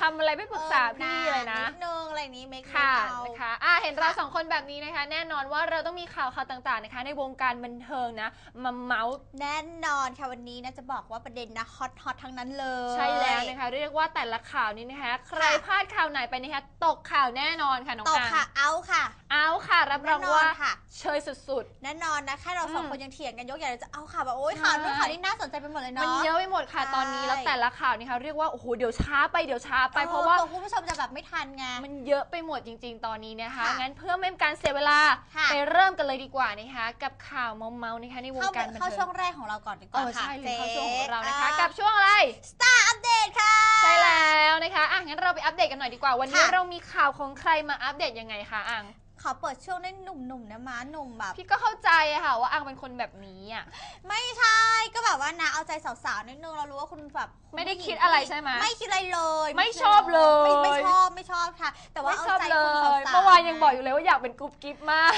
ทำอะไรไม่ปรึกษาพี่เลยนะ นิดนึงอะไรนี้เมคค่ะเอานะคะอะ เห็นเราสองคนแบบนี้นะคะ แน่นอนว่าเราต้องมีข่าวข่าวต่างๆนะคะ ในวงการบันเทิงนะมาเมาส์แน่นอนค่ะวันนี้นะจะบอกว่าประเด็นนะฮอตฮอตทั้งนั้นเลยใช่แล้วนะคะ เรียกว่าแต่ละข่าวนี้นะคะ ใครพลาดข่าวไหนไปนะคะตกข่าวแน่นอนค่ะน้องตกอังค่ะเอาค่ะเอาค่ะ รับรองแน่นอนว่าค่ะเชยสุดแน่นอนนะแค่เราสองอืมคนยังเถียงกันยกใหญ่เลยจะเอาค่ะแบบโอ๊ยข่าวนู้นใช่ข่าวนี้น่าสนใจไปหมดเลยๆเนาะมันเยอะไปหมดค่ะใช่ตอนนี้แล้วแต่ละข่าวนี่ค่ะเรียกว่าโอ้โหเดี๋ยวช้าไปเดี๋ยวช้าไปเพราะว่าตัวคุณผู้ชมจะแบบไม่ทันไงมันเยอะไปหมดจริง ๆ ตอนนี้นะคะค่ะงั้นเพื่อไม่เป็นการเสียเวลาค่ะ ไปเริ่มกันเลยดีกว่านะคะ กับข่าวเมาๆนะคะในวงเข้าการบันเข้าเทิช่วงงแรกของเราก่อนดีกเอว่าอค่ะใช่เลยเข้าจ๊ช่วงของเรานะคะอ่กับช่วงอะไร Star Update ค่ะ ใช่แล้วนะคะอะงั้นเราไปอัปเดตกันหน่อยดีกว่า วันนี้ค่ะ เรามีข่าวของใครมาอัปเดตยังไงคะอัง ขอเปิดช่วงได้หนุ่มๆนะม้าหนุ่มแบบ พี่ก็เข้าใจอะค่ะว่าอังเป็นคนแบบนี้อะ ไม่ใช่ก็แบบว่านะเอาใจสาวๆนิดนึงเรารู้ว่าคุณแบบไม่ได้คิดอะไรใช่ไหมไม่คิดอะไรเลยไม่ชอบเลย ไม่ไม่ชอบไม่ชอบค่ะ แต่ว่าไม่เอาชอบใจเลคนสาวยๆเมื่อวานยังบอกอยู่เลยว่าอยากเป็นกรุ๊ปกิ๊บมาก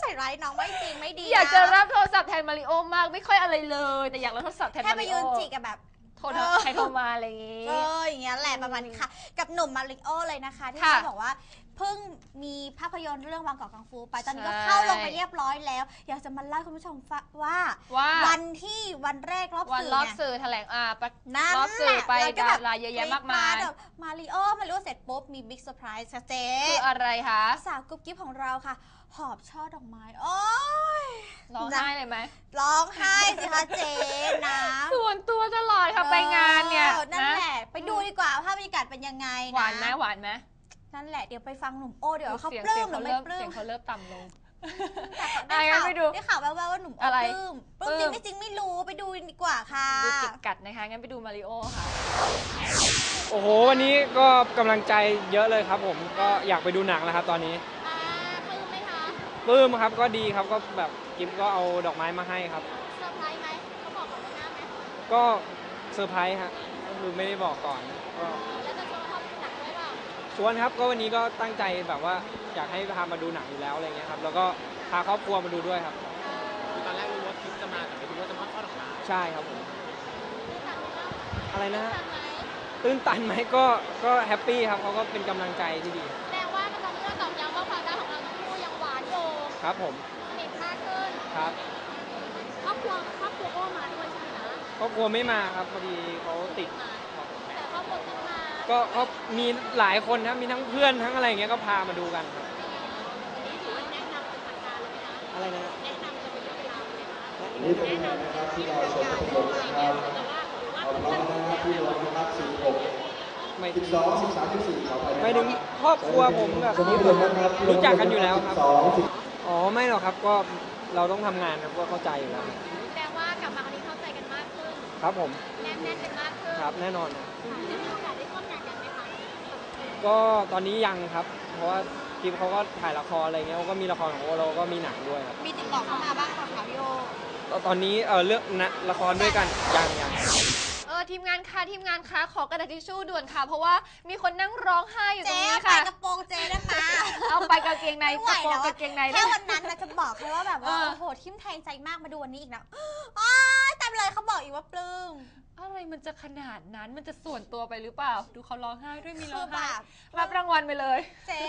ใส่ร้ายน้องไม่จริงไม่ดีอยากจะรับโทรศัพท์แทนมาริโอมากไม่ค่อยอะไรเลย แต่อยากรับโทรศัพท์แทนแค่มาไปริโอยืนจิกกับแบบ โทรใครโทรมาอะไรอย่างงี้ เอออย่างเงี้ยแหละประมาณนี้ค่ะ กับหนุ่มมาริโอเลยนะคะ ที่ค่ะเขาบอกว่า เพิ่งมีภาพยนตร์เรื่องบางกอกกังฟูไป ตอนนี้ก็ใช่เข้าลงไปเรียบร้อยแล้ว อยากจะมาเล่าให้คุณผู้ชมฟังว่าว่าวันที่วันแรกรอบวันสื่อรอบเนี่ย สื่อแถลงอ่าประนั่นรอบสื่อไปแหละแล้วก็ดาแบบราเยอะแยะมากมายแบบมาริโอมาริโอเสร็จปุ๊บ มีบิ๊กเซอร์ไพรส์ค่ะเจ๊คืออะไรคะสาวกุ๊บกิ๊บของเราค่ะ หอบช่อดอกไม้ โอ้ยร้องไห้เลยไหมร้องไห้สิคะเจ๊นะส่วนตัวตลอดค่ะไปงานเนี่ยออนั่นนะแหละ ไปดูดีกว่าว่าภาพบรรยากาศเป็นยังไงนะ หวานไหมหวานไหม นั่นแหละเดี๋ยวไปฟังหนุ่มโอเดี๋ยวาเขาเสียงปลื้เสียมงหรืเขาอไม่เริ่มปลื้เสียมงเขาเริ่มต่ำลง ได้อะงั้ข่านวไปดูได้ข่าวแว่วๆว่าหนุ่มโออะไร ปลื้มปลื้มปลื้จริงมไม่จริงไม่รู้ไปดูดีกว่าค่ะ ดูจิกกัดนะคะ งั้นไปดูมาริโอค่ะ โอ้โห วันนี้ก็กำลังใจเยอะเลยครับ ผมก็อยากไปดูหนังแล้วครับ ตอนนี้อ่าปลื้มไหมคะปลื้มครับก็ดีครับก็แบบกิฟก็เอาดอกไม้มาให้ครับ เซอร์ไพรส์ไหมเขาบอกกับหน้าไหมก็เซอร์ไพรส์ฮะก็คือไม่ได้บอกก่อนก็ ชวนครับก็วันนี้ก็ตั้งใจแบบว่าอยากให้พามาดูหนังอยู่แล้วอะไรเงี้ยครับแล้วก็พาครอบครัวมาดูด้วยครับตอนแรกรู้ว่าคลิปจะมาแต่ไม่รู้ว่าจะมาทอดออกมาใช่ครับผมดูหนังไหมคะอะไรนะฮะหนังไหมตื้นตันไหมก็ก็แฮปปี้ครับเขาก็เป็นกำลังใจที่ดีแสดงว่ามันทำให้เราตอกย้ำว่าความรักของเราทั้งคู่ยังหวานอยู่ครับผมสนิทมากขึ้นครับครอบครัวครอบครัวโอ้มาด้วยใช่ไหมนะครอบครัวไม่มาครับพอดีเขาติด ก็ก็มีหลายคนครับมีทั้งเพื่อนทั้งอะไรเงี้ยก็พามาดูกันครับวันนี้ถือว่าแนะนำเป็นทางการเลยไหมคะอะไรนะฮะแนะนำจะเป็นเวลาเลยไหมคะนี่เป็นงานนะครับที่เราสมทบนะครับเอาน้องนะครับที่ลงนะครับ46ไม่12 13 14ขอไปนะไม่ถึงครอบครัวผมแบบสมมติเลยนะครับรู้จักกันอยู่แล้วครับ12อ๋อไม่หรอกครับก็เราต้องทำงานครับก็เข้าใจอยู่แล้วแสดงว่ากลับมาครั้งนี้เข้าใจกันมากขึ้นครับผมแนบแน่นกันมากขึ้นครับแน่นอน ก็ตอนนี้ยังครับ เพราะว่ากิฟเขาก็ถ่ายละครอะไรเงี้ยเขาก็มีละครของโอเราก็มีหนังด้วยครับมีติดต่อเข้ามาบ้างเปล่าคะพี่โอแล้วตอนนี้เออเรื่องนะละครด้วยกันยังยังเออทีมงานคะทีมงานคะขอกระดาษทิชชู่ด่วนค่ะ เพราะว่ามีคนนั่งร้องไห้อยู่ตรเจ๊งนี้เอาไปค่ะ กระโปรงเจ๊ได้ไหมเอาไปกางเกงในไม่ไหวกระโปรงแล้วกาอะงเกงใน แค่ด้วยวันนั้นนะจะบอกเลยว่าแบบว่าเออ โอ้โหทิมแทงใจมากมาดูวันนี้อีกนะอ้าย ตามเลยเขาบอกอีกว่าปลื้ม อะไรมันจะขนาดนั้นมันจะส่วนตัวไปหรือเปล่า ดูเขาร้องไห้ด้วยมีร้คือองแบไห้บรับรางวัลไปเลยเจ๊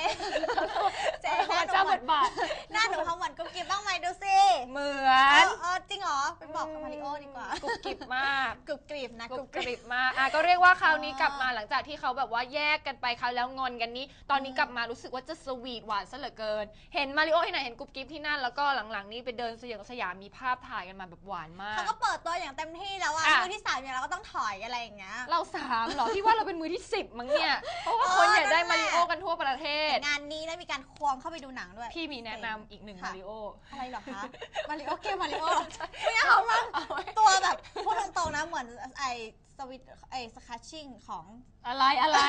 เจ๊หพน้าระหนูเจ้าเหบมือนทบาทหน้าหนูทำเหมือนกุ๊บกิ๊บบ้างไหมดูสิเหมืเออนอเออจริงเหรอไปบอกกับมาริโอดีกว่ากรุบกริบมาก กรุบกริบนะกรุบกริบมากอะก็เรียกว่าคราวนี้กลับมาหลังจากที่เขาแบบว่าแยกกันไปคราวแล้วงอนกันนี้ ตอนนี้กลับมารู้สึกว่าจะสวีทหวานซะเหลือเกิน เห็นมาริโอที่ไหนเห็นกรุบกริบที่นั่นแล้วก็หลังๆนี้ไปเดินสยามสยามมีภาพถ่ายกันมาแบบหวานมากเขาก็เปิดตัวอย่างเต็มที่แล้วอะอะ มือที่สามเนี่ยเราก็ต้องถอยอะไรอย่างเงี้ย เราสามเหรอที่ว่าเราเป็นมือที่สิบมั้งเนี่ย เพราะว่าคนอยากได้มาริโอกันทั่วประเทศ งานนี้ได้มีการควงเข้าไปดูหนังด้วย พี่มีแนะนำอีกหนึ่งค่ะ มาริโอ อะไรเหรอคะ มาริโอเกมมาริโอไม่เอามั้งตัวแบบพูดตรงๆนะเหมือนไอ้สวิตไอ้สคัชชิ่งของอะไรอะไร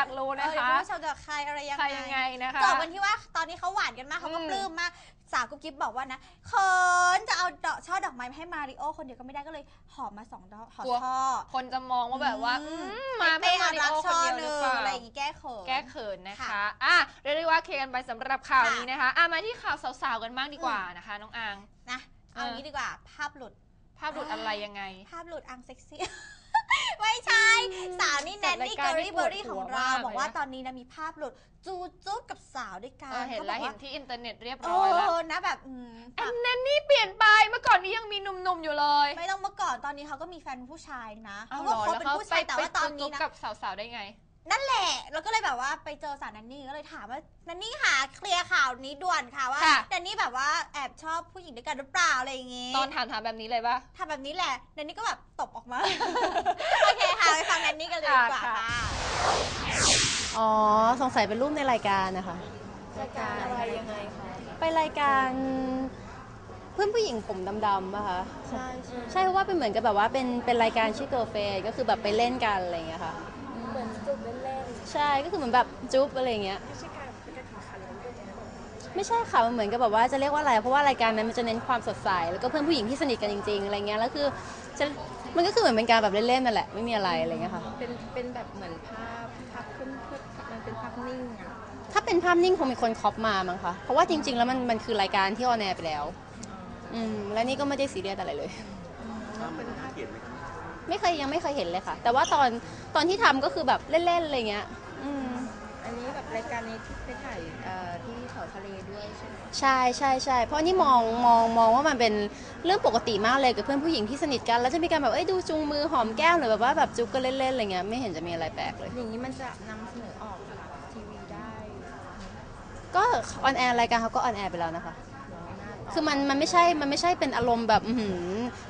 อยากรู้เออนะเดี๋ยวคะคุณผู้ชมจะใครอะไรยังใครไงยังไงนะคะจบกันที่ว่าตอนนี้เขาหวานกันมากเขาก็อืม ปลื้มมากสาวกุ๊บกิ๊บบอกว่านะเขินจะเอาดอกช่อดอกไม้มาให้มาริโอคนเดียวก็ไม่ได้ก็เลยหอมมาสองดอกหอกลัวช่อ คนจะมองว่าแบบว่าอือืมมมาไม่เป้มาเอาริรักโอคช่อนเดียวหหรืนึ่องเปล่า อะไรอย่างงี้แก้เขิน แก้เขินนะคะ ค่ะอะเรียกได้ว่าเคลียร์กันไปสำหรับข่าวค่ะนี้นะคะ อะมาที่ข่าวสาวๆกันบ้างดีกว่านะคะ น้องอัง นะเอาเออ งี้ดีกว่าภาพหลุด ภาพหลุดอะไรยังไง ภาพหลุดอังเซ็กซี่ ไม่ใช่ สาวนี่แนนนี่จัเกดอรายการรี่เบอรี่ที่ของปวดหัวเรามากบอกว่าเลยนะตอนนี้นะมีภาพหลุดจูจุ๊บกับสาวด้วยกันเออเห็นแล้วขาบเห็อกนที่อินเทอร์เน็ตเรียบเอร้อยแล้วอนะแบบอืมแอนแนนนี่เปลี่ยนไปเมื่อก่อนนี้ยังมีหนุ่มๆอยู่เลย ไม่ต้องเมื่อก่อนตอนนี้เขาก็มีแฟนผู้ชายนะเอาเขาเหรก็อคบแล้วเป็นเขาผู้ไปชายแต่ไปว่าตอนจุ๊นี้บนะกับสาวๆได้ไง นั่นแหละแล้วก็เลยแบบว่าไปเจอสาวนันนี่ก็เลยถามว่านันนี่ค่ะเคลียร์ข่าวนี้ด่วนค่ะว่าค่ะ นันนี่แบบว่าแอบชอบผู้หญิงด้วยกันหรือเปล่าอะไรอย่างงี้ตอนถามถามแบบนี้เลยปะ ทำแบบนี้แหละนันนี่ก็แบบตบออกมา โอเคค่ะไปฟังนันนี่กันเลยดีกว่าค่ะ ค่ะ อ๋อ สงสัยเป็นรูปในรายการนะคะ รายการอะไรยังไงคะไปรายการเพื่อนผู้หญิงผมดำๆป่ะคะ ใช่ใช่เพราะว่าเป็นเหมือนกับแบบว่าเป็นเป็นรายการชื่อ Girl f a i r ก็คือแบบไปเล่นกันอะไรอย่างเงี้ยค่ะ เหมือนจุ๊บเล่นๆ ใช่ก็คือเหมือนแบบจุ๊บอะไรอย่างเงี้ยไม่ใช่ค่ะ มันเหมือนกับแบบว่าจะเรียกว่าอะไร เพราะว่ารายการนั้นมันจะเน้นความสดใส แล้วก็เพื่อนผู้หญิงที่สนิทกันจริงๆ อะไรเงี้ย แล้วคือจะมันก็คือเหมือนเป็นการแบบเล่นๆนั่นแหละ ไม่มีอะไรอะไรเงี้ยค่ะ เป็นเป็นแบบเหมือนภาพภาพขึ้นเพื่อมันเป็นภาพนิ่งอะถ้าเป็นภาพนิ่งคงมีคนคอปมามั้งคะ เพราะว่าจริง ๆ แล้วมันมันคือรายการที่ออนแอร์ไปแล้ว อืม แล้วนี่ก็ไม่ได้ซีเรียสอะไรเลย ไม่เคยยังไม่เคยเห็นเลยค่ะ แต่ว่าตอนตอนที่ทำก็คือแบบเล่นๆอะไรเงี้ยอืม อันนี้แบบรายการนี้ที่ไปถ่ายเอ่อที่แถวทะเลด้วยใช่ไหมใช่ใช่ใช่เพราะนี่มองมองมองว่ามันเป็นเรื่องปกติมากเลยกับเพื่อนผู้หญิงที่สนิทกัน แล้วจะมีการแบบเอ้ยดูจูงมือหอมแก้มหรือแบบว่าแบบจุ๊บกันเล่นๆอะไรเงี้ยไม่เห็นจะมีอะไรแปลกเลย อย่างนี้มันจะนำเสนอออกทีวีได้ ก็ออนแอร์รายการเขาก็ออนแอร์ไปแล้วนะคะ คือมันมันไม่ใช่ มันไม่ใช่เป็นอารมณ์แบบอื้อหือ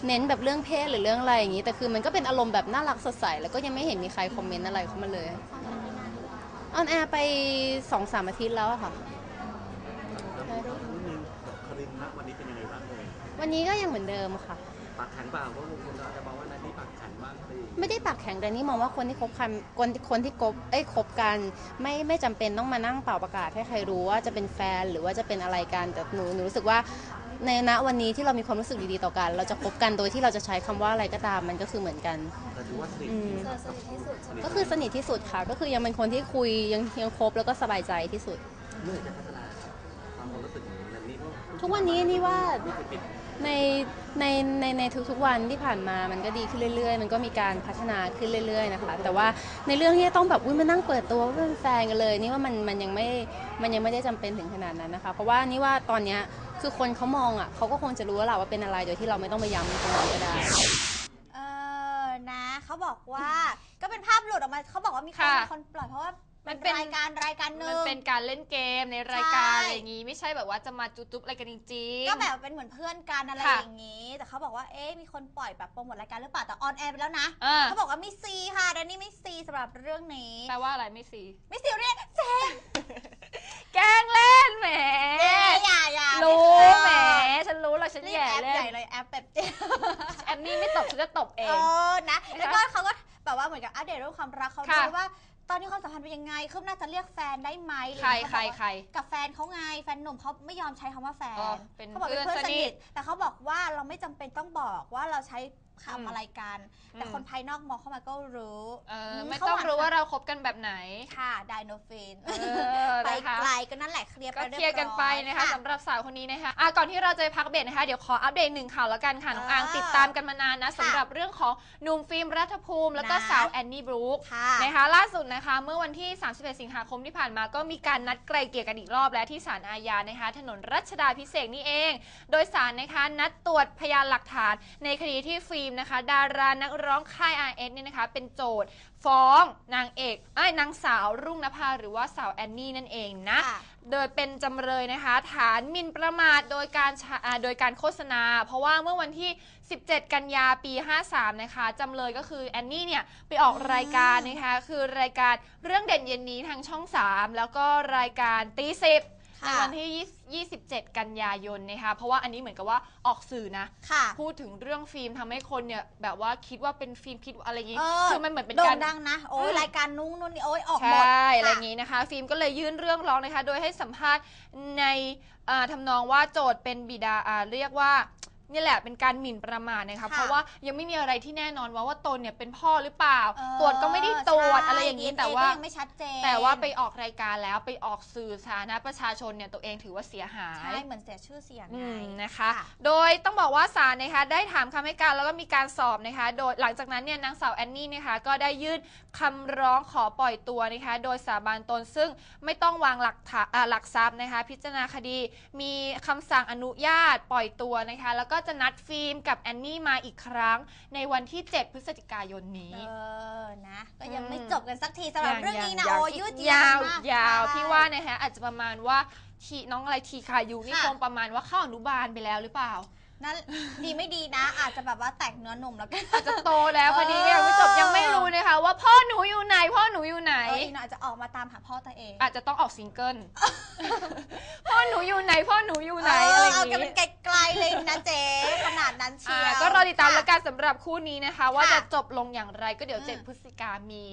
เน้นแบบเรื่องเพศหรือเรื่องอะไรอย่างนี้ แต่คือมันก็เป็นอารมณ์แบบน่ารักสดใส แล้วก็ยังไม่เห็นมีใครคอมเมนต์อะไรเข้ามาเลยออนแอร์ไปสองสามอาทิตย์แล้วอะค่ะครินนะวันนี้เป็นยังไงบ้างเลยวันนี้ก็ยังเหมือนเดิมค่ะ ปากแข็งเปล่าเพราะบางคนอาจจะ ไม่ได้ปากแข็งแต่นี่มองว่าคนที่คบกันคนคนที่คบเอ้ยคบกัน ไม่ไม่จำเป็นต้องมานั่งเป่าประกาศให้ใครรู้ว่าจะเป็นแฟนหรือว่าจะเป็นอะไรกันแต่หนูหนูรู้สึกว่าในณวันนี้ที่เรามีความรู้สึกดีๆต่อกัน เราจะคบกันโดยที่เราจะใช้คำว่าอะไรก็ตามมันก็คือเหมือนกัน แต่ถือว่าสนิทอืม สนิทก็คือสนิทที่สุดค่ะ ก็คือยังเป็นคนที่คุยยังยังคบแล้วก็สบายใจที่สุด เมื่อไหร่จะพัฒนาความความรู้สึกของนันนี่ทุกวันนี้นี่ว่านี่คือปิด ในในในในทุกๆวันที่ผ่านมามันก็ดีขึ้นเรื่อยๆ มันก็มีการพัฒนาขึ้นเรื่อยๆนะคะ แต่ว่าในเรื่องที่จะต้องแบบอุ้ยมานั่งเปิดตัวว่าเป็นแฟนกันเลย นี่ว่ามันมันยังไม่มันยังไม่ได้จำเป็นถึงขนาดนั้นนะคะ เพราะว่านี่ว่าตอนเนี้ยคือคนเขามองอะเขาก็คงจะรู้แล้วแหละว่าเป็นอะไรโดยที่เราไม่ต้องไปย้ำตรงนั้นก็ได้ เออนะเขาบอกว่า ก็เป็นภาพหลุดออกมาเขาบอกว่ามีคนค่ะมีคนปล่อยเพราะว่า มัมันนเป็เป็นนรายการรายการหมันึ่นง เป็นการเล่นเกมในรายการใช่ อะไรอย่างงี้ไม่ใช่แบบว่าจะมาจุ๊บๆอะไรกันจริงๆ ก็แบบเป็นเหมือนเพื่อนกันอะไรค่ะ อย่างนี้ แต่เขาบอกว่าเอ๊ะมีคนปล่อยแบบโปรโมทรายการหรือเปล่าแต่ออนแอร์ไปแล้วนะอ่าเขาบอกว่ามีซีค่ะแดนนี่ไม่ซีสำหรับเรื่องนี้แปลว่าอะไรไม่สีไม่ซีเรียสเซนแกล้งเล่นแหมเอ๊ะอย่าอย่ารู้เออแหมฉันรู้หรอกฉันรีบแย่แอปเล่ใหญ่นเลยแอปแบบแอนนี่ไม่ตบฉันจะตบเอเอง อนะแล้วก็เขาก็แบบว่าเหมือนกับอัปเดตเรื่องความรักเขาค่ะ ด้วยว่า ตอนนี้ความสัมพันธ์เป็นยังไงคืบหน้าจะเรียกแฟนได้ไหมใครหอใครเขาบอกว่าใคร กับแฟนเขาไงแฟนหนุ่มเขาไม่ยอมใช้คำว่าแฟอ๋อนเป็นเขาบอกเป็นเพื่เพื่ออนนสสนินิททแต่เขาบอกว่าเราไม่จำเป็นต้องบอกว่าเราใช้อืม คำอะไรกัน แต่อืมคนภายนอกมองเข้ามาก็รู้เออมไม่เขต้องหนรู้ว่าเราคบกันแบบไหนค่ะไดโนฟินเออไปนะคะไกลก็นั่นแหละเคลียร์ก็ไปเคลียร์กันไปนะคะสำหรับสาวคนนี้นะคะอะก่อนที่เราจะไปพักเบรกนะคะเดี๋ยวขออัปเดตหนึ่งข่าวแล้วกันค่ะน้องอ่าอังติดตามกันมานานนะสำหรับเรื่องของหนุ่มฟิล์มรัฐภูมิ แล้วก็นะสาวแอนนี่บรูคค่ะนะคะล่าสุดนะคะเมื่อวันที่ 31 สิงหาคมที่ผ่านมาก็มีการนัดไกลเกลี่ยกันอีกรอบแล้วที่ศาลอาญานะคะ ถนนรัชดาพิเศษกนี่เอง โดยศาลนะคะนัดตรวจพยานหลักฐานในคดีที่ฟิล์มนะคะ ดารานักร้องค่าย RS เนี่ยนะคะ เป็นโจทย์ฟ้องนางเอกไอ้ยนางสาวรุ่งนภาหรือว่าสาวแอนนี่นั่นเองนะ ค่ะ โดยเป็นจำเลยนะคะ ฐานหมิ่นประมาทโดยการฉะอ่าโดยการโฆษณา เพราะว่าเมื่อวันที่ 17 กันยาปี 53 นะคะจำเลยก็คือแอนนี่เนี่ย ไปออกรายการนะคะ คือรายการเรื่องเด่นเย็นนี้ทางช่อง 3 แล้วก็รายการตีสิบค่ะ ในวันที่ 27 กันยายนนะคะ เพราะว่าอันนี้เหมือนกับว่าออกสื่อนะ ค่ะ พูดถึงเรื่องฟิล์มทำให้คนเนี่ยแบบว่าคิดว่าเป็นฟิล์มคิดว่าอะไรอย่างงี้ เออ คือมันเหมือนเป็นโด่การงดังนะ โอ้ยอืม รายการนู้นนู่นนี่โอ้ยออกใชหมด่อะไรค่ะอย่างนี้นะคะ ฟิล์มก็เลยยื่นเรื่องร้องนะคะ โดยให้สัมภาษณ์ในอ่าทำนองว่าโจทย์เป็นบิดาอ่าเรียกว่า นี่แหละเป็นการหมิ่นประมาทนะคะค่ะเพราะว่ายังไม่มีอะไรที่แน่นอนว่าว่าตนเนี่ยเป็นพ่อหรือเปล่าเออตรวจก็ไม่ได้ตรวจใช่อะไรอย่างนี้ DNA แต่ว่าก็ยังไม่ชัดเจนแต่ว่าไปออกรายการแล้วไปออกสื่อสาธารณะประชาชนเนี่ยตัวเองถือว่าเสียหายใช่เหมือนเสียชื่อเสียงอืไงมนะคะค่ะโดยต้องบอกว่าศาลนะคะได้ถามคำให้การแล้วก็มีการสอบนะคะ โดยหลังจากนั้นเนี่ยนางสาวแอนนี่นะคะก็ได้ยื่นคำร้องขอปล่อยตัวนะคะโดยสาบานตนซึ่งไม่ต้องวางหลักฐานอ่าหลักทรัพย์นะคะ พิจารณาคดีมีคำสั่งอนุญาตปล่อยตัวนะคะแล้วก็จะนัดฟิล์มกับแอนนี่มาอีกครั้ง ในวันที่ 7 พฤศจิกายนนี้ เออ นะ ก็ยังอืมไม่จบกันสักทีสำหรับเรื่องนี้นะยังโอ้ยังยืดยาวมากยาวใช่พี่ว่านะคะอาจจะประมาณว่าทีน้องอะไรทีคายุนี่ค่ะคงประมาณว่าเข้าอนุบาลไปแล้วหรือเปล่า นั่นดีไม่ดีนะ อาจจะแบบว่าแตกเนื้อหนุ่มแล้วกันอาจจะโตแล้วพอดีก็ยังไม่จบยังไม่รู้นะคะ ว่าพ่อหนูอยู่ไหน พ่อหนูอยู่ไหน เอออีกหน่อยอาจจะออกมาตามหาพ่อตัวเองอาจจะต้องออกซิงเกิลพ่อหนูอยู่ไหน พ่อหนูอยู่ไหนเออะไรออย่าเอางกันเป็นี้นไกลๆเลยนะเจ๊ขนาดนั้นเชีอ่ายว ก็รอติดตามค่ะแล้วกันสำหรับคู่นี้นะคะ ว่าค่ะจะจบลงอย่างไรก็เดี๋ยวอืม เจ็ดพฤศจิกามี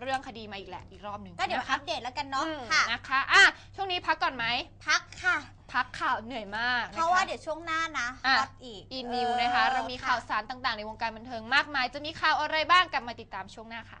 เรื่องคดีมาอีกแหละอีกรอบหนึ่งก็เดี๋ยวนะอัคะปเดตแล้วกันเนาะอืมค่ะนะคะอะช่วงนี้พักก่อนไหมพักค่ะ พักข่าวเหนื่อยมากนคเพราะว่าเดี๋ยวช่วงหน้านะอะฮอตอีกอีนิวนะคะออเรามีข่าวสารต่างๆ ในวงการบันเทิงมากมาย จะมีข่าวอะไรบ้างกลับมาติดตามช่วงหน้าค่ะ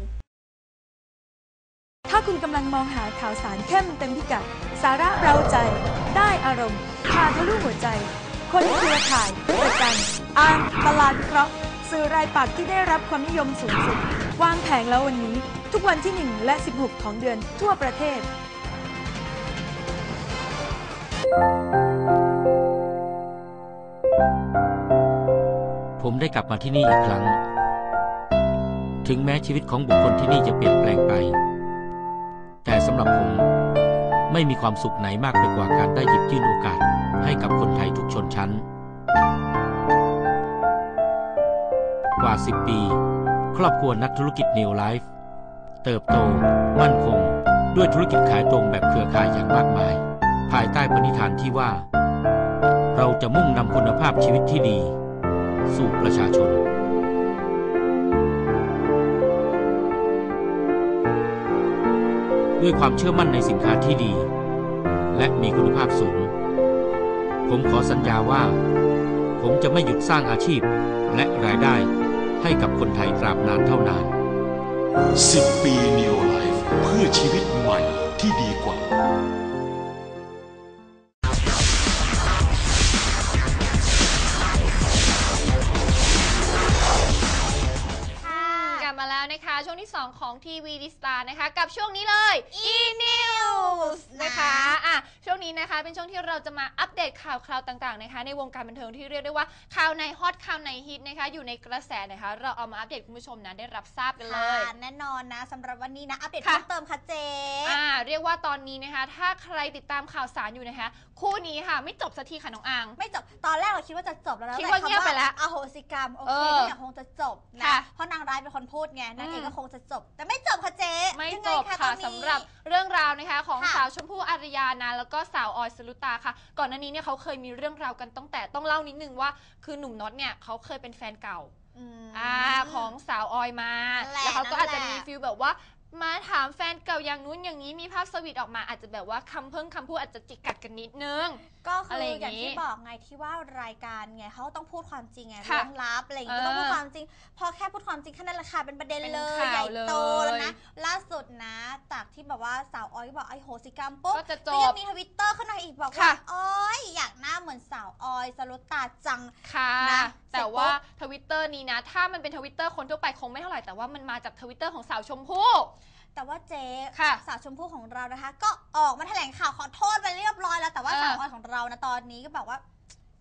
ถ้าคุณกำลังมองหาข่าวสารเข้มเต็มพิกัด สาระเราใจ ได้อารมณ์พาทะลุหัวใจ คนเครือข่ายประกันอ่านตลาดเคราะห์สื่อรายปักษ์ที่ได้รับความนิยมสูงสุด วางแผงแล้ววันนี้ ทุกวันที่ 1 และ 16 ของเดือนทั่วประเทศ ผมได้กลับมาที่นี่อีกครั้ง ถึงแม้ชีวิตของบุคคลที่นี่จะเปลี่ยนแปลงไป แต่สำหรับผมไม่มีความสุขไหนมากไปกว่าการได้หยิบยื่นโอกาสให้กับคนไทยทุกชนชั้น กว่า 10 ปี ครอบครัวนักธุรกิจ New Life เติบโต มั่นคง ด้วยธุรกิจขายตรงแบบเครือข่ายอย่างมากมาย ภายใต้ปณิธานที่ว่า เราจะมุ่งนำคุณภาพชีวิตที่ดี สู่ประชาชน ด้วยความเชื่อมั่นในสินค้าที่ดี และมีคุณภาพสูง ผมขอสัญญาว่า ผมจะไม่หยุดสร้างอาชีพและรายได้ให้กับคนไทยตราบนานเท่านาน 10 ปี Neo Life เพื่อชีวิตใหม่ที่ดีกว่า ของทีวีดิสตาร์นะคะ กับช่วงนี้เลย e news นะคะอะช่วงนี้นะคะ เป็นช่วงที่เราจะมาอัปเดตข่าวคราวต่างๆนะคะ ในวงการบันเทิงที่เรียกได้ว่าข่าวในฮอตข่าวในฮิตนะคะ อยู่ในกระแสนะคะ เราเอามาอัปเดตคุณผู้ชมนะได้รับทราบกันเลค่ะย แน่นอนนะสำหรับวันนี้นะ อัปเดตค่ะ เพิ่มเติมค่ะเจ๊อ่าเรียกว่าตอนนี้นะคะ ถ้าใครติดตามข่าวสารอยู่นะคะ คู่นี้ค่ะ ไม่จบสักทีค่ะน้องอัง ไม่จบ ตอนแรกเราคิดว่าจะจบแล้วนะคิดว่าเงียบไปแล้วอโหสิกรรม โอเอเคอทุกอย่างคงจะจบนะ ค่ะเพราะนางร้ายเป็นคนพูดไงนางเอกอืม ก็คงจะจบ แต่ไม่จบค่ะเจ๊ไม่ยังจงบค่ะตอนนี้ สำหรับเรื่องราวนะคะ ของค่ะสาวชมพู่อารยานะแล้วก็สาวออยสรุตาค่ะ ก่อนหน้านี้เนี่ยเขาเคยมีเรื่องราวกันตั้งแต่ต้องเล่านิดนึงว่า คือหนุ่มน็อตเนี่ยเขาเคยเป็นแฟนเก่าอืมอ่าของสาวออยมานั่นแหละแล้วเขาก็อาจจะนั่นแหละมีฟิลแบบว่ามาถามแฟนเก่าอย่างนู้นอย่างนี้มีภาพสวีทออกมาอาจจะแบบว่าคำเพิ่งคำพูดอาจจะจิกกัดกันนิดนึงก็คือะไรออย่างอย่างนี้ที่บอกไงที่ว่ารายการไงเขาต้องพูดความจริงไงค่ะเรื่องลับอะไรอย่างเงี้ยเออก็ต้องพูดความจริง พอแค่พูดความจริงแค่นั้นแหละค่ะเป็นประเด็นเป็นเลยข่าวใหญ่โตเลยแล้วนะล่าสุดนะ จากที่แบบว่าสาวออยบอกไอ้โหสิกรรมปุ๊บก็จะจก็ยับงมีทวิตเตอร์ขึ้นมาอีกบอกว่าค่ะโอ้ยอยากหน้าเหมือนสาวออยสรุตตาจัง ค่ะ นะแต่เสร็จปุ๊บว่าทวิตเตอร์นี้นะ ถ้ามันเป็นทวิตเตอร์คนทั่วไปคงไม่เท่าไหร่แต่ว่ามันมาจากทวิตเตอร์ของสาวชมพู่ แต่ว่าเจ๊ค่ะสาวชมพู่ของเรานะคะ ก็ออกมาแถลงข่าวขอโทษไปเรียบร้อยแล้ว แต่ว่าเออ สาวออยของเรานะตอนนี้ก็แบบว่า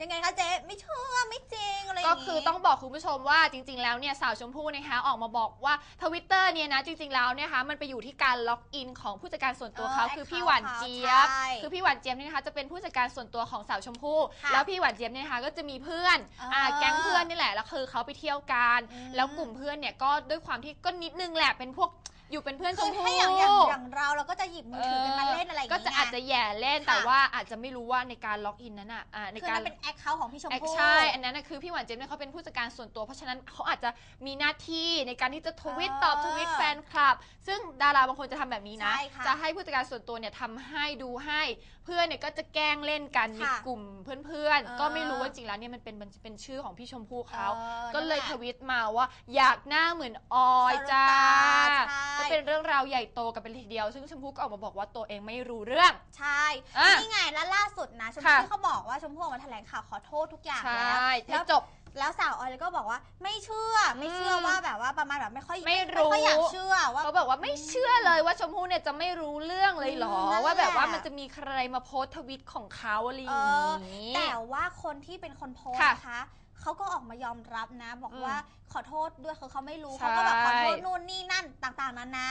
ยังไงคะเจ๊ไม่เชื่อไม่จริงอะไรอก็ย่างงี้คือต้องบอกคุณผู้ชมว่าจริง ๆ แล้วเนี่ยสาวชมพู่นะคะออกมาบอกว่าทวิตเตอร์เนี่ยนะจริง ๆ แล้วเนี่ยนะคะมันไปอยู่ที่การล็อกอินของผู้จัดการส่วนตัวเขาเออคือ account พี่หวานเจี๊ยบ ใช่ คือพี่หวานเจี๊ยบเนี่ยนะคะจะเป็นผู้จัดการส่วนตัวของสาวชมพู่ ค่ะแล้วพี่หวานเจี๊ยบเนี่ยนะคะก็จะมีเพื่อนเอออ่่าแก๊งเพื่อนนี่แหละแล้วคือเขาไปเที่ยวกัน อืมแล้วกลุ่มเพื่อนเนี่ยก็ด้วยความที่ก็นิดนึงแหละเป็นพวก อยู่เป็นเพื่อนชคือมพู่ถ้าอย่างอย่างอย่างเราเราก็จะหยิบมือถือกันมาเล่นอะไรอย่างก็งี้จะอาจจะไงแย่เล่นค่ะแต่ว่าอาจจะไม่รู้ว่าในการล็อกอินนั้นอะอ่าในคือการ มันเป็นแอคเคาท์ของพี่ชมแอคพู่ ใช่อันนั้นนะคือพี่หวานเจี๊ยบเนี่ยเขาเป็นผู้จัดการส่วนตัว เพราะฉะนั้นเขาอาจจะมีหน้าที่ในการที่จะทวิตเออตอบทวิตแฟนคลับ ซึ่งดาราบางคนจะทำแบบนี้นะ ใช่ค่ะจะให้ผู้จัดการส่วนตัวเนี่ยทำให้ดูให้ เพื่อนเนี่ยก็จะแกล้งเล่นกันในค่ะกลุ่มเพื่อนเออๆก็ไม่รู้ว่าจริงแล้วเนี่ยมันเป็นมันเป็นชื่อของพี่ชมพู่เขาเออก็เลยนั่นแหทละวิตมาว่าอยากหน้าเหมือนออยจ้า สรุปตาใช่ก็เป็นเรื่องราวใหญ่โตกันเป็นทีเดียว ซึ่งชมพู่ก็ออกมาบอกว่าตัวเองไม่รู้เรื่อง ใช่อะนี่ไงแล้วล่าสุดนะชมค่ะพู่เขาบอกว่าชมพู่ออกมาแถลงข่าวขอโทษทุกอย่างใชแล้ว่แล้วจบ แล้วสาวออยก็บอกว่าไม่เชื่อไม่เชื่ออมว่าแบบว่าประมาณแบบไม่ค่อยไม่รู้ ค่อยอยากเชื่อว่า เขาบอกว่าไม่เชื่อเลยว่าชมพู่เนี่ยจะไม่รู้เรื่องเลยเหรอ อืมนั่นแหละว่าแบบว่ามันจะมีใครมาโพสต์ทวิตของเขาอะไรอเอย่างอนี้ แต่ว่าคนที่เป็นคนโพสต์ค่ะนะคะ เขาก็ออกมายอมรับนะ บอกอืมว่าขอโทษด้วยคือเขาไม่รู้ใช่ เขาก็แบบขอโทษนู่นนี่นั่นต่างๆนานา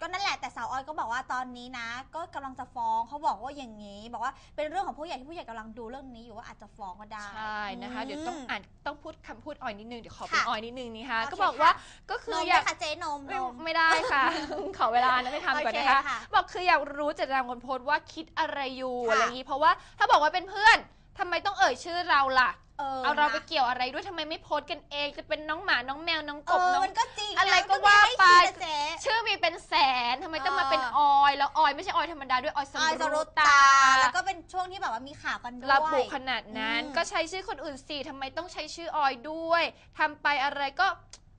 ก็นั่นแหละแต่สาวออยก็บอกว่าตอนนี้นะ ก็กำลังจะฟ้องเขาบอกว่าอย่างนี้ บอกว่าเป็นเรื่องของผู้ใหญ่ที่ผู้ใหญ่กำลังดูเรื่องนี้อยู่ว่าอาจจะฟ้องก็ได้ ใช่นะคะมเดี๋ยวต้องอ่านต้องพูดคำพูดออยนิดนึงเดี๋ยวขอเป็นค่ะออยนิดนึงนี่ค่ะโอเคก็บอกว่าค่ะ ก็คืนอมอยากไหมคะเจ๊นมไม่นมไม่ได้ค่ะ ขอเวลานะไม่ทำก่อนนะคะ โอเคค่ะบอกคืออยากรู้เจตนาคนโพสต์ว่าคิดอะไรอยู่ค่ะอะไรอย่างนี้ เพราะว่าถ้าบอกว่าเป็นเพื่อนทำไมต้องเอ่ยชื่อเราล่ะ เออเอาเราไปนะเกี่ยวอะไรด้วยทำไมไม่โพสต์กันเองจะเป็นน้องหมาน้องแมวน้องกบเออน้อง มันก็จริงนะอะไรก็มันก็ว่าไม่ไปได้คิดนะเจ๊ ชื่อมีเป็นแสนทำไมต้องมาเออเป็นออย แล้วออยไม่ใช่ออยธรรมดาด้วยออยสออยสรุรุตตตา ตา แล้วก็เป็นช่วงที่แบบว่ามีข่าวกันด้วย ระบุขนาดนั้นอืม ก็ใช้ชื่อคนอื่นสิทำไมต้องใช้ชื่อออยด้วยทำไปอะไรก็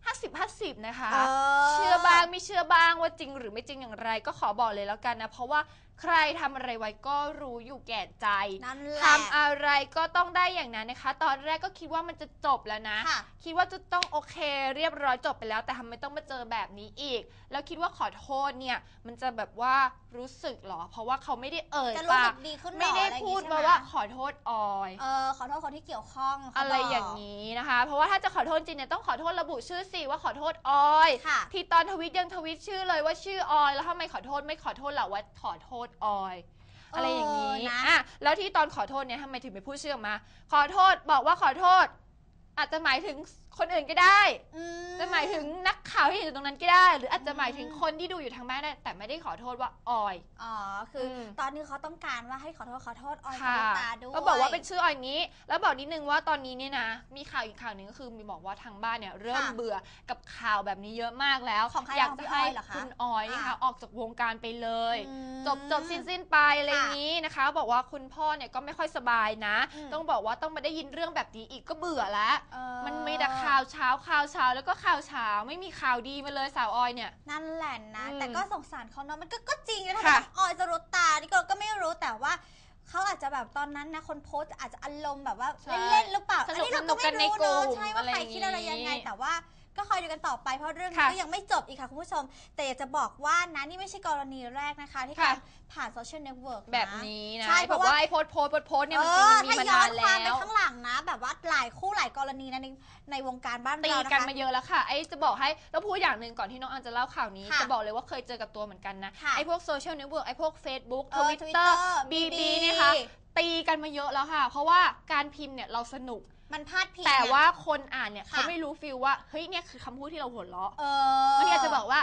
50 50 นะคะเออเชื่อบ้างไม่เชื่อบ้างว่าจริงหรือไม่จริงอย่างไรก็ขอบอกเลยแล้วกันนะ เพราะว่า ใครทำอะไรไว้ก็รู้อยู่แก่ใจนั่นแหละ ทำอะไรก็ต้องได้อย่างนั้นนะคะ ตอนแรกก็คิดว่ามันจะจบแล้วนะ ค่ะ คิดว่าจะต้องโอเคเรียบร้อยจบไปแล้ว แต่ทำไมต้องมาเจอแบบนี้อีก แล้วคิดว่าขอโทษเนี่ย มันจะแบบว่ารู้สึกเหรอ เพราะว่าเขาไม่ได้เอ่ยจะรู้ปาสึกกดีขึ้นหรอไม่ได้อะรอย่งพูงี้ดใช่หมาว่าขอโทษออย เออขอโทษคนที่เกี่ยวข้องเขอะไรบกอย่างนี้นะคะ เพราะว่าถ้าจะขอโทษจริงเนี่ยต้องขอโทษระบุชื่อสิว่าขอโทษออยค่ะ ที่ตอนทวิตยังทวิตชื่อเลยว่าชื่อออย แล้วทำไมขอโทษไม่ขอโทษล่ะว่าขอโทษออย อะไรอย่างนี้เออนะ อะแล้วที่ตอนขอโทษเนี่ยทำไมถึงไม่พูดชื่อออกมา ขอโทษบอกว่าขอโทษ อาจจะหมายถึงคนอื่นก็ได้ อืจะหมายถึงนักข่าวที่อยู่ตรงนั้นก็ได้ หรืออาจจะหมายถึงคนที่ดูอยู่ทางบ้านได้ แต่ไม่ได้ขอโทษว่าออย อ๋อคืออม ตอนนี้เขาต้องการว่าให้ขอโทษขอโทษออยค่ะ ตาด้วยก็บอกว่าเป็นชื่อออยนี้ แล้วบอกนิดนึงว่าตอนนี้เนี่ยนะ มีข่าวอีกข่าวหนึ่งก็คือมีบอกว่าทางบ้านเนี่ยเริ่มค่ะเบื่อกับข่าวแบบนี้เยอะมากแล้ว ของใครอยากของจะพี่ให้ออยเหรอคะคุณออยนะคะค่ะออกจากวงการไปเลย อืม จบจบสิ้นสิ้นไปอะไรอย่างนี้นะคะ บอกว่าคุณพ่อเนี่ยก็ไม่ค่อยสบายนะ อืม ต้องบอกว่าต้องมาได้ยินเรื่องแบบนี้อีกก็เบื่อแล้วเออมันมีแต่ข่าวเช้าข่าวเช้าแล้วก็ข่าวเช้าไม่มีข่าวดีมาเลยสาวออยเนี่ย นั่นแหละนะ อืมแต่ก็สงสารเขาเนาะมันก็ก็จริงนะค่ะถ้าออยจะรู้ตานี่ก็ก็ไม่รู้แต่ว่าเขาอาจจะแบบตอนนั้นนะคนโพสต์อาจจะอารมณ์แบบว่าใช่เล่นๆหรือเปล่าสนุกอันนี้เราสนุก็กกัไม่นในรู้กลุ่เนาะมใช่ว่าอะไรใครคิดอะไรอย่างนี้ยังไง แต่ว่า ก็คอยดูกันต่อไปเพราะเรื่องนี้ค่ะก็ยังไม่จบอีกค่ะคุณผู้ชม แต่อยากจะบอกว่านะนี่ไม่ใช่กรณีแรกนะคะ ที่ค่ะ การผ่านโซเชียลเน็ตเวิร์ก แบบนี้นะใช่บเพอกราะว่าว่า ไอ้โพสต์โพสต์โพสต์โพสต์เนี่ยมันเอจริงอมันมีถ้าย้อมานานนความไปแล้วข้างหลังนะ แบบว่าหลายคู่หลายกรณีนะในในวงการบ้านตีเรานะกันคะ มาเยอะแล้วค่ะไอ้จะบอกให้ต้องพูดอย่างหนึ่งก่อนที่น้องอันจะเล่าข่าวนี้ ค่ะจะบอกเลยว่าเคยเจอกับตัวเหมือนกันนะค่ะไอ้พวกโซเชียลเน็ตเวิร์กไอ้พวก Facebook เออ Twitter Twitter BB BB เนี่ยค่ะตีกันมาเยอะแล้วค่ะ เพราะว่าการพิมพ์เนี่ยเราสนุก มันพลาดพิงแต่ไงว่าคนอ่านเนี่ยค่ะ เขาไม่รู้ฟิลว่าเฮ้ยเนี่ยคือคำพูดที่เราหัวเราะเออ บางทีอาจจะบอกว่า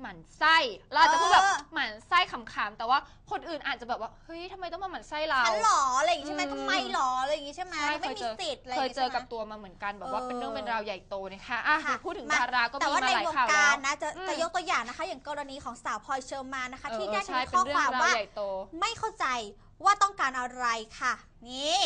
หมั่นไส้เราอาจจะพูดแบบเออ หมั่นไส้ขำๆแต่ว่าคนอื่นอาจจะแบบว่าเฮ้ยทำไมต้องมาหมั่นไส้เรา ฉันหรออะไรอย่างงี้ใช่ไหมอืม ทำไมหรออะไรอย่างงี้ใช่ไหมใช่ไม่เคยมีเจอสิทธิ์อะไรเคยางงี้เจอใช่ไหม กับตัวมาเหมือนกันแบบว่าเออเป็นเรื่องเป็นราวใหญ่โตนะคะอะค่ะ พูดถึงมาดาราก็แต่มีว่ามาในหลายวงข่าวกาแล้รว นะจะอืม จะยกตัวอย่างนะคะ อย่างกรณีของสาวพลอยเชอร์มานนะคะ ที่เออได้ใช่ทวิตเป็นข้อเรื่องาวความว่า ใหญ่โต ไม่เข้าใจ ว่าต้องการอะไรค่ะ นี่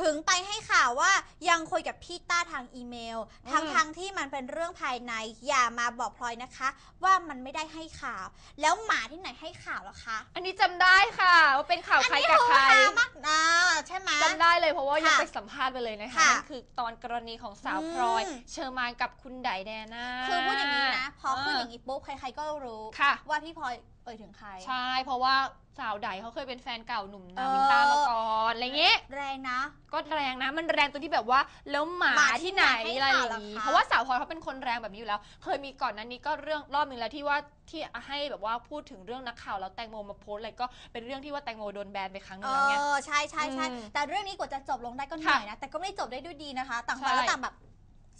ถึงไปให้ข่าวว่ายังคุยกับพี่ต้าทางอีเมลทั้งทางๆที่มันเป็นเรื่องภายในอย่ามาบอกพลอยนะคะ ว่ามันไม่ได้ให้ข่าว แล้วหมาที่ไหนให้ข่าวเหรอคะ อันนี้จำได้ค่ะว่าเป็นข่าวใครกับใครอันนี้คือฮามากนะใช่ไหมจำได้เลยเพราะว่ายังค่ะไปสัมภาษณ์ไปเลยนะคะค่ะนั่นคือตอนกรณีของสาวอืมพลอย เชอร์มานกับคุณไดแดน่าคือพูดอย่างนี้นะพอขึ้นอย่างนี้ปุ๊บใครๆก็รู้ค่ะว่าพี่พลอย เอ่ยถึงใคร ใช่ เพราะว่าสาวไดเขาเคยเป็นแฟนเก่าหนุ่มเอนาอวินต้ามาก่อนอะไรเงี้ยแรงนะ ก็แรงนะ มันแรงตรงที่แบบว่าแล้วหมาหมาที่ที่ไหนไหนให้อะไรอข่าวย่างนี้เหรอคะ เพราะว่าสาวพลอยเขาเป็นคนแรงแบบนี้อยู่แล้ว เคยมีก่อนหนั้นนี้ก็เรื่องรอบหนึงแล้วที่ว่าที่ให้แบบว่าพูดถึงเรื่องนักข่าวแล้วแตงโมมาโพสต์อะไรก็เป็นเรื่องที่ว่าแตงโมโดนแบนไปครั้งหนึเองแล้วไง อใช่ใช่ใช่อืมแต่เรื่องนี้กว่าจะจบลงได้ก็เหนื่อยนะ แต่ก็ไม่ได้จบได้ด้วยดีนะคะ ต่างฝ่ายใช่ ก็ต่างแบบ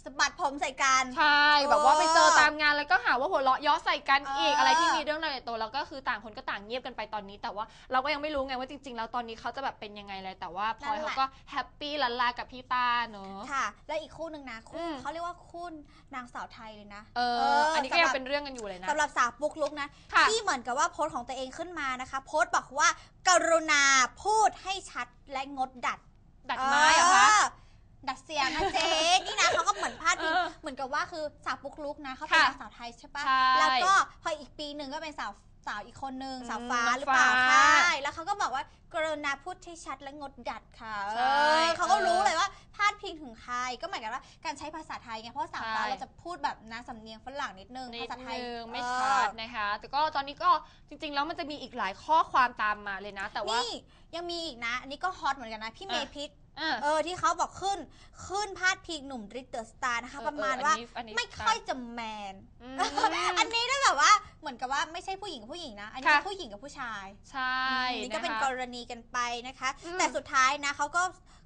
สะบัดผมใส่กัน ใช่แบบว่าไปเจอเออตามงานแล้วก็หาว่าหัวเราะเย้อใส่กันอีกเออออะไรที่มีเรื่องราวใหญ่โตแล้วก็คือต่างคนก็ต่างเงียบกันไปตอนนี้ แต่ว่าเราก็ยังไม่รู้ไงว่าจริง ๆ แล้วตอนนี้เขาจะแบบเป็นยังไงเลยแต่ว่าพลอยเขาก็แฮปปี้ลันลากับพี่ต้าเนอะค่ะ และอีกคู่หนึ่งนะคู่อืมเขาเรียกว่าคู่นางสาวไทยเลยนะเอออันนี้ก็ยังเป็นเรื่องกันอยู่เลยนะสำหรับสาวปุ๊กลุกนะค่ะที่เหมือนกับว่าโพสต์ของตัวเองขึ้นมานะคะ โพสต์บอกว่า กรุณาพูดให้ชัดและงดดัดดัดไม้เหรอคะ ดัดเสียงนะเจ๊นี่นะเขาก็เหมือนพาดพิงเออเหมือนกับว่าคือสาวปุ๊กลุกนะเขาเป็นค่ะนางสาวไทยใช่ปะใช่แล้วก็พออีกปีหนึ่งก็เป็นสาวสาวอีกคนนึงอืมสาวฟ้าน้องหรือเปล่าฟ้าใช่แล้วเขาก็บอกว่ากรุณาพูดให้ชัดและงดดัดค่ะใช่เออเขาก็เออรู้เลยว่าพาดพิงถึงใครก็หมายกันว่าการใช้ภาษาไทยไงเพราะสาวฟ้าใช่ เราจะพูดแบบนะสำเนียงฝรั่งนิดนึงนิภาดษาไทยนึงไม่เออชัดนะคะ แต่ก็ตอนนี้ก็จริง ๆ แล้วมันจะมีอีกหลายข้อความตามมาเลยนะ แต่ว่า นี่ยังมีอีกนะ อันนี้ก็ฮอตเหมือนกันนะ พี่เมอะพิษ อะ เออที่เขาบอกขึ้นขึ้นพาดพิงหนุ่มริตเตอร์สตาร์นะคะ เออประมาณเออว่าอันนี้อันนี้ไม่ค่อยจะแมน อืม อันนี้ด้วยแบบว่าเหมือนกับว่าไม่ใช่ผู้หญิงกับผู้หญิงนะ อันนี้ค่ะ เป็นผู้หญิงกับผู้ชายใช่อืมนี่ก็เป็นนะคะกรณีกันไปนะคะ อืมแต่สุดท้ายนะเขาก็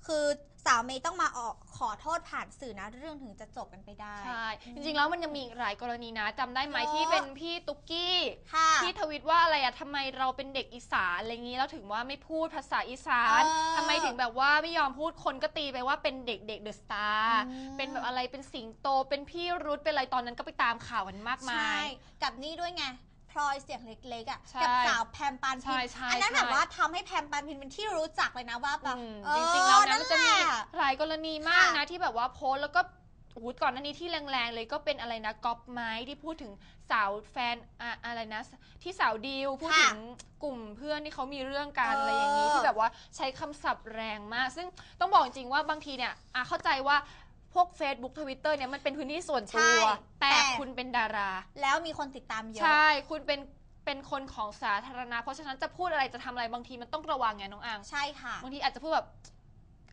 คือสาวเมย์ต้องมาออกขอโทษผ่านสื่อนะ เรื่องถึงจะจบกันไปได้ ใช่ จริงๆ แล้วมันยังมีอีกหลายกรณีนะจำได้ไหมเยอะ ที่เป็นพี่ตุ๊กกี้ ค่ะ ที่ทวิตว่าอะไรอะทำไมเราเป็นเด็กอีสานอะไรงี้แล้วถึงว่าไม่พูดภาษาอีสานเออทำไมถึงแบบว่าไม่ยอมพูดคนก็ตีไปว่าเป็นเด็กเด็กเดอะสตาร์อืม เป็นแบบอะไรเป็นสิงโตเป็นพี่รุธเป็นอะไรตอนนั้นก็ไปตามข่าวกันมากมาใช่ย กับนี่ด้วยไง พลอยเสียงเล็กๆอะใช่กับสาวแพมปานพิใช่นใช่อันนั้นใช่ แบบว่าทำให้แพมปานพินเป็นที่รู้จักเลยนะว่าแบบอืมเออจริงๆแล้วนะมันจะมีแหละหลายกรณีมากค่ะนะ ที่แบบว่าโพสต์แล้วก็โอ้โหก่อนหน้านี้ที่แรงๆเลยก็เป็นอะไรนะก๊อปไม้ที่พูดถึงสาวแฟนอะอะไรนะ ที่สาวดิวพูดค่ะถึงกลุ่มเพื่อนที่เขามีเรื่องกันเออออะไรอย่างนี้ที่แบบว่าใช้คำศัพท์แรงมาก ซึ่งต้องบอกจริงๆว่าบางทีเนี่ยอะเข้าใจว่า พวก Facebook Twitter เนี่ยมันเป็นพื้นที่ส่วนตัว ใช่แต่แต่ คุณเป็นดารา แล้วมีคนติดตามเยอะ ใช่ คุณเป็นเป็นคนของสาธารณะ เพราะฉะนั้นจะพูดอะไรจะทำอะไรบางทีมันต้องระวังไงน้องอัง ใช่ค่ะ บางทีอาจจะพูดแบบ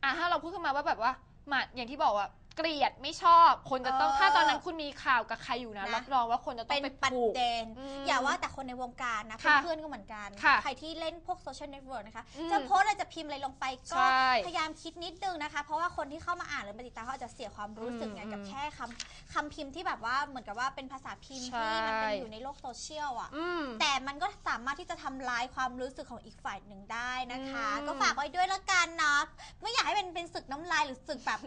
อะถ้าเราพูดขึ้นมาว่าแบบว่าหมาอย่างที่บอกว่า เกลียดไม่ชอบ คนจะต้องเออถ้าตอนนั้นคุณมีข่าวกับใครอยู่นะนะ รับรองว่าคนจะต้อเป็งนไปประผูก เด็น อืมอย่าว่าแต่คนในวงการนะค่ะเพื่อนๆก็เหมือนกัน ค่ะใครที่เล่นพวกโซเชียลเน็ตเวิร์กนะคะ อืมจะโพสต์อะไรจะพิมพ์อะไรลงไปก็ใช่พยายามคิดนิดนึงนะคะ เพราะว่าคนที่เข้ามาอ่านหรือมาติดตามเขาอาจจะเสียความรู้สึกไงอืมกับแค่คำคำพิมพ์ที่แบบว่าเหมือนกับว่าเป็นภาษาพิมพ์ใช่ที่มันเป็นอยู่ในโลกโซเชียลอะ อืม แต่มันก็สามารถที่จะทำร้ายความรู้สึกของอีกฝ่ายหนึ่งได้นะคะ อืมก็ฝากไว้ด้วยละกันเนาะไม่อยากให้เป็นเป็นศึกน้ำลายหรือศึกแบบ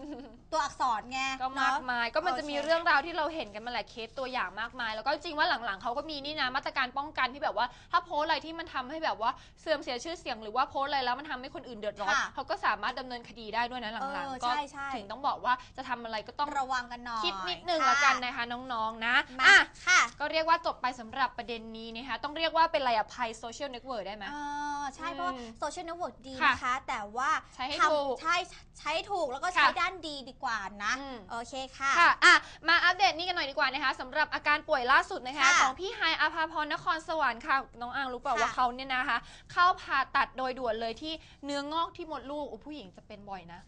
ตัวอักษรไงก็มากเนาะมาย ก็มันจะมีโอเคเรื่องราวที่เราเห็นกันมาแหละเคสตัวอย่างมากมาย แล้วก็จริงว่าหลังๆเขาก็มีนี่นะมาตรการป้องกันที่แบบว่า ถ้าโพสต์อะไรที่มันทำให้แบบว่าเสื่อมเสียชื่อเสียงหรือว่าโพสต์อะไรแล้วมันทำให้คนอื่นเดือดร้อนค่ะเขาก็สามารถดำเนินคดีได้ด้วยนะหลังเออๆก็ใช่ใช่ถึงต้องบอกว่าจะทำอะไรก็ต้องระวังกันหน่อยคิดนิดนึงค่ะแล้วกันนะคะน้องๆนะมาอะค่ะก็เรียกว่าจบไปสำหรับประเด็นนี้นะคะต้องเรียกว่าเป็นอะไรอะภัยโซเชียลเน็ตเวิร์กได้ไหมเออใช่เพราะว่าอืมโซเชียลเน็ตเวิร์กดีค่ะนะคะ แต่ว่าใช้ให้ทำถูกใช่ใช้ถูกแล้วก็ค่ะใช้ด้านดีดีกว่านะอืม โอเคค่ะ ค่ะอะ มาอัปเดตนี่กันหน่อยดีกว่านะคะสำหรับอาการป่วยล่าสุดนะคะ ค่ะของพี่ไฮายอาภาพรนครสวรรค์ค่ะ น้องอังรู้เปล่าค่ะ ว่าเขาเนี่ยนะคะ เข้าผ่าตัดโดยด่วนเลยที่เนื้องอกที่มดลูกอุ๊ยผู้หญิงจะเป็นบ่อยนะ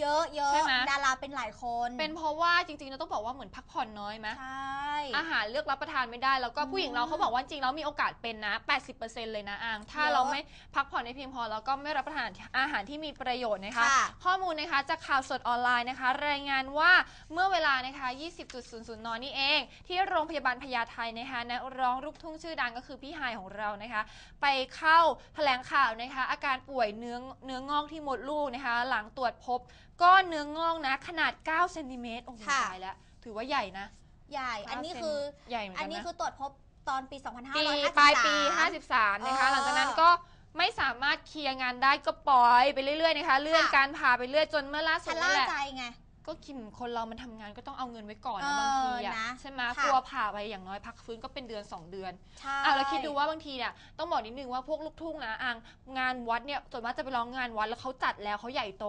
เยอะเยอะใช่ไหม ดาราเป็นหลายคนเป็นเพราะว่าจริงๆเราต้องบอกว่าเหมือนพักผ่อนน้อยไหมใช่ อาหารเลือกรับประทานไม่ได้แล้วก็ผู้หญิงเราเขาบอกว่าจริงๆแล้วมีโอกาสเป็นนะ 80%เลยนะอังถ้าเยอะเราไม่พักผ่อนให้เพียงพอแล้วก็ไม่รับประทานอาหารที่มีประโยชน์นะคะ ค่ะข้อมูลนะคะจากข่าวสดออนไลน์นะคะ รายงานว่าเมื่อเวลานะคะ 20.00 นนี่เอง ที่โรงพยาบาลพญาไทนะคะนักร้องลูกทุ่งชื่อดังก็คือพี่ไฮายของเรานะคะ ไปเข้าแถลงข่าวนะคะ อาการป่วยเนื้อเนื้องอกที่มดลูกนะคะ หลังตรวจพบ ก้อนเนื้องอกนะ ขนาด9เซนติเมตรโอ้โหค่ะ ตายแล้ว ถือว่าใหญ่นะใหญ่ อันนี้คือ ใหญ่เหมือนอักันนนี้นะคือตรวจพบตอนปีปี2553ปลายปี 53 นะคะเออหลังจากนั้นก็ไม่สามารถเคลียร์งานได้ก็ปล่อยไปเรื่อยๆนะคะ เลื่อนค่ะ การผ่าไปเรื่อยจนเมื่อล่าสุชะดล่านี่แหละ ใจไง ก็กินคนเรามันทำงานก็ต้องเอาเงินไว้ก่อนเอนะอบางทีอะนะใช่ไหมค่ะ กลัวผ่าไปอย่างน้อยพักฟื้นก็เป็นเดือน2เดือนใช่อะแล้วคิดดูว่าบางทีเนี่ยต้องบอกนิดนึงว่าพวกลูกทุ่งนะอ่างงานวัดเนี่ยส่วนมากจะไปร้องงานวัดแล้วเขาจัดแล้วเขาใหญ่โต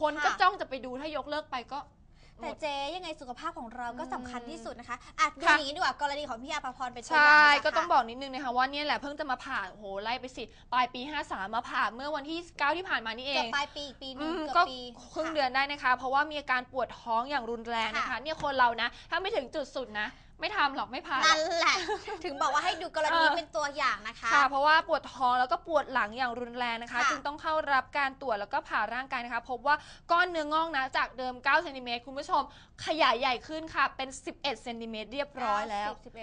คนก็จ้องจะไปดูถ้ายกเลิกไปก็หม แต่ดเจ๊ยังไงสุขภาพของเราก็สำคัญที่สุดนะคะอะดูค่ะอย่างนี้ดีกว่ากรณีของพี่อาภาพรเป็นตัวใช่อย่างดีว่าก็ต้องค่ะบอกนิดนึงนะคะว่าเนี่ยแหละเพิ่งจะมาผ่าโหไล่ไปสิปลายปี 53 มาผ่าเมื่อวันที่ 9 ที่ผ่านมานี่เอเกือบง ปลายปีอีกปีหนึอืงมเกือบก็ปีครึ่งค่ะ เดือนได้นะคะ เพราะว่ามีอาการปวดท้องอย่างรุนแรงนะคะค่ะเนี่ยคนเรานะ ถ้าไม่ถึงจุดสุดนะ ไม่ทำหรอกไม่ผ่าหรนั่อกนแหละ ถึงบอกว่าให้ดูกรณีเออ เป็นตัวอย่างนะคะ ค่ะ เพราะว่าปวดท้องแล้วก็ปวดหลังอย่างรุนแรงนะคะ ค่ะจึงต้องเข้ารับการตรวจแล้วก็ผ่าร่างกายนะคะ พบว่าก้อนเนื้องอกนะจากเดิม9เซนติเมตรคุณผู้ชม ขยายใหญ่ขึ้นค่ะ เป็น 11เซนติเมตรเรียบร้อยแล้วสิบ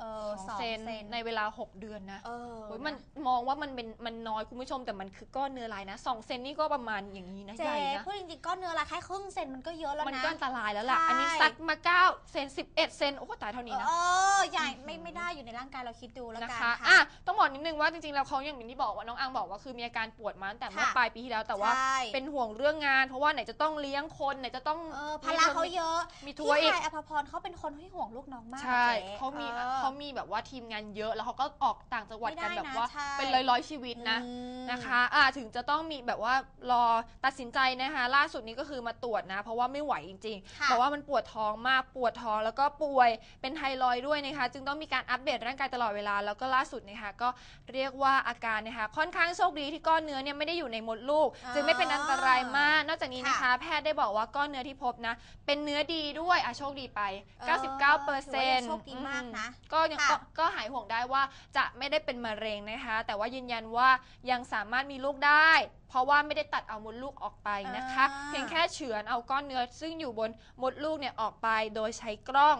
เอ็ดเออสองสองเซนเซน ในเวลา 6 เดือนนะเออโอ้ยมันมองว่ามันเป็นมันน้อยคุณผู้ชมแต่มันคือก้อนเนื้อลายนะสองเซนนี่ก็ประมาณอย่างนี้นะเจ๊ใหญ่นะพูดจริงๆก้อนเนื้อละแค่ครึ่งเซนมันก็เยอะแล้วนะ มันก็อันตรายแล้วล่ะ ใช่ อันนี้ซัดมา 9 เซน 11 เซนโอ้โหตายเท่านี้นะ เออใหญ่ไม่ไม่ได้อยู่ในร่างกายเราคิดดูแล้วนะกันคะ ค่ะ อะ ต้องบอกนิดนึงว่าจริงๆ แล้วเขาอย่างที่บอกว่าน้องอังบอกว่าคือมีอาการปวดมาตั้งแต่เมื่อค่ะ ปลายปีที่แล้วแต่ว่า ใช่เป็นห่วงเรื่องงาน เพราะว่าไหนจะต้องเลี้ยงคนไหนจะต้องเออภาระเขาเยอะมีทัวร์อีพี่กชายอภพรเขาเป็นคนที่ห่วงลูกน้องมากใช่จ๊เขามีออ เขามีแบบว่าทีมงานเยอะ แล้วเขาก็ออกต่างจังหวัดกันไม่ได้แบบนะว่าใช่เป็นร้อยๆชีวิตนะอืมนะคะอะถึงจะต้องมีแบบว่ารอตัดสินใจนะคะ ล่าสุดนี้ก็คือมาตรวจนะ เพราะว่าไม่ไหวจริงค่ะๆบอกว่ามันปวดท้องมากปวดท้องแล้วก็ป่วยเป็นไทรอยด์ด้วยนะคะ จึงต้องมีการอัปเดตร่างกายตลอดเวลาแล้วก็ล่าสุดนะคะก็เรียกว่าอาการนะคะค่อนข้างโชคดีที่ก้อนเนื้อเนี่ยไม่ได้อยู่ในมดลูกอ่าจึงไม่เป็นอันตรายมาก นอกจากนี้นะคะค่ะแพทย์ได้บอกว่าก้อนเนื้อที่พบนะ เป็นเนื้อดีด้วยอะโชคดีไปเออ99เปอร์ถืเซ็อว่ายันงต์โชคดีมากนะก็ยังค่ะก็ก็หายห่วงได้ว่าจะไม่ได้เป็นมะเร็งนะคะ แต่ว่ายืนยันว่ายังสามารถมีลูกได้ เพราะว่าไม่ได้ตัดเอามดลูกออกไปนะคะ อ่า เพียงแค่เฉือนเอาก้อนเนื้อซึ่งอยู่บนมดลูกเนี่ยออกไปโดยใช้กล้อง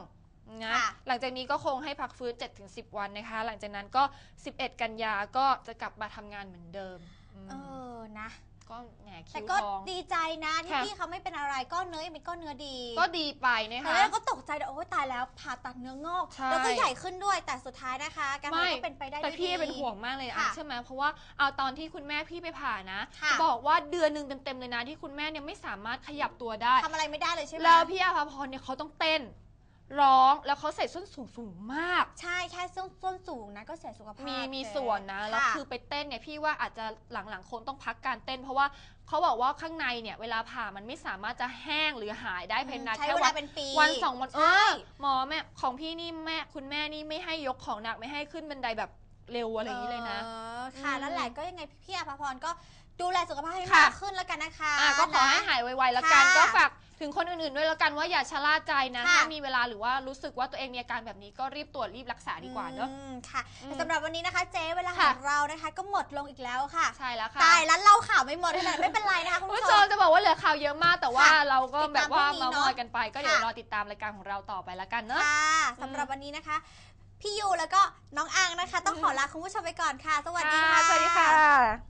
นะค่ะ หลังจากนี้ก็คงให้พักฟื้น 7-10 วันนะคะ หลังจากนั้นก็ 11 กันยาก็จะกลับมาทำงานเหมือนเดิมอืม เออนะ ก็แหนแต่คิ้วก็ทอง ดีใจนะที่ค่ะ พี่เขาไม่เป็นอะไรก้อนเนื้อยังเป็นก้อนเนื้อดีก็ดีไปนะแต่คะ แรกก็ตกใจเลยโอ้ยตายแล้วผ่าตัดเนื้องอก ใช่ แล้วก็ใหญ่ขึ้นด้วยแต่สุดท้ายนะคะ การผ่าก็เป็นไปได้แต่ด้วยพี่ดี เป็นห่วงมากเลยอะค่ะใช่ไหมเพราะว่าเอาตอนที่คุณแม่พี่ไปผ่านะค่ะจะบอกว่าเดือนหนึ่งเต็มๆเลยนะที่คุณแม่เนี่ยไม่สามารถขยับตัวได้ ทำอะไรไม่ได้เลยใช่ไหม แล้วพี่อาภาพรเนี่ยเขาต้องเต้น ร้องแล้วเขาใส่ส้นสูงสูงๆมาก ใช่แค่ส้นส้นสูงนะก็เสียสุขภาพมีมีเจ๊ส่วนนะแล้วค่ะคือไปเต้นเนี่ยพี่ว่าอาจจะหลังๆคนต้องพักการเต้น เพราะว่าเขาบอกว่าข้างในเนี่ยเวลาผ่ามันไม่สามารถจะแห้งหรือหายได้ภายในใช้แค่เววัลานเป็นปีวันสองวันเอใช่อหมอแม่ของพี่นี่แม่คุณแม่นี่ไม่ให้ยกของหนักไม่ให้ขึ้นบันไดแบบเร็วอะไรอย่างนี้เลยนะออค่ะอืมนั่นแหละก็ยังไงพี่อาภาพรก็ดูแลสุขภาพให้ค่ะมากขึ้นแล้วกันนะคะอะก็ขอให้นะหายไวๆแล้วกันค่ะก็ฝาก ถึงคนอื่นๆด้วยแล้วกันว่าอย่าชะล่าใจนะค่ะ ถ้ามีเวลาหรือว่ารู้สึกว่าตัวเองมีอาการแบบนี้ก็รีบตรวจรีบรักษาดีกว่าเนอะ อืมค่ะอืมแต่สำหรับวันนี้นะคะเจ๊เวลาขค่ะ องเรานะคะ ก็หมดลงอีกแล้วค่ะ ใช่แล้วค่ะตายแล้วเล่าข่าวไม่หมดเลยไม่เป็นไรนะคะคุณคุณผู้ผู้ชชม มจะบอกว่าเหลือข่าวเยอะมาก แต่ว่าค่ะเราก็แบบว่าติดตามพรุ่งนี้เมาเนอะมอยกันไป ก็เดี๋ยวค่ะ รอติดตามรายการของเราต่อไปแล้วกันเนอะ ค่ะสำหรับวันนี้นะคะ พี่ยูแล้วก็น้องอังนะคะ ต้องขอลาคุณผู้ชมไปก่อนค่ะ สวัสดีค่ะ สวัสดีค่ะ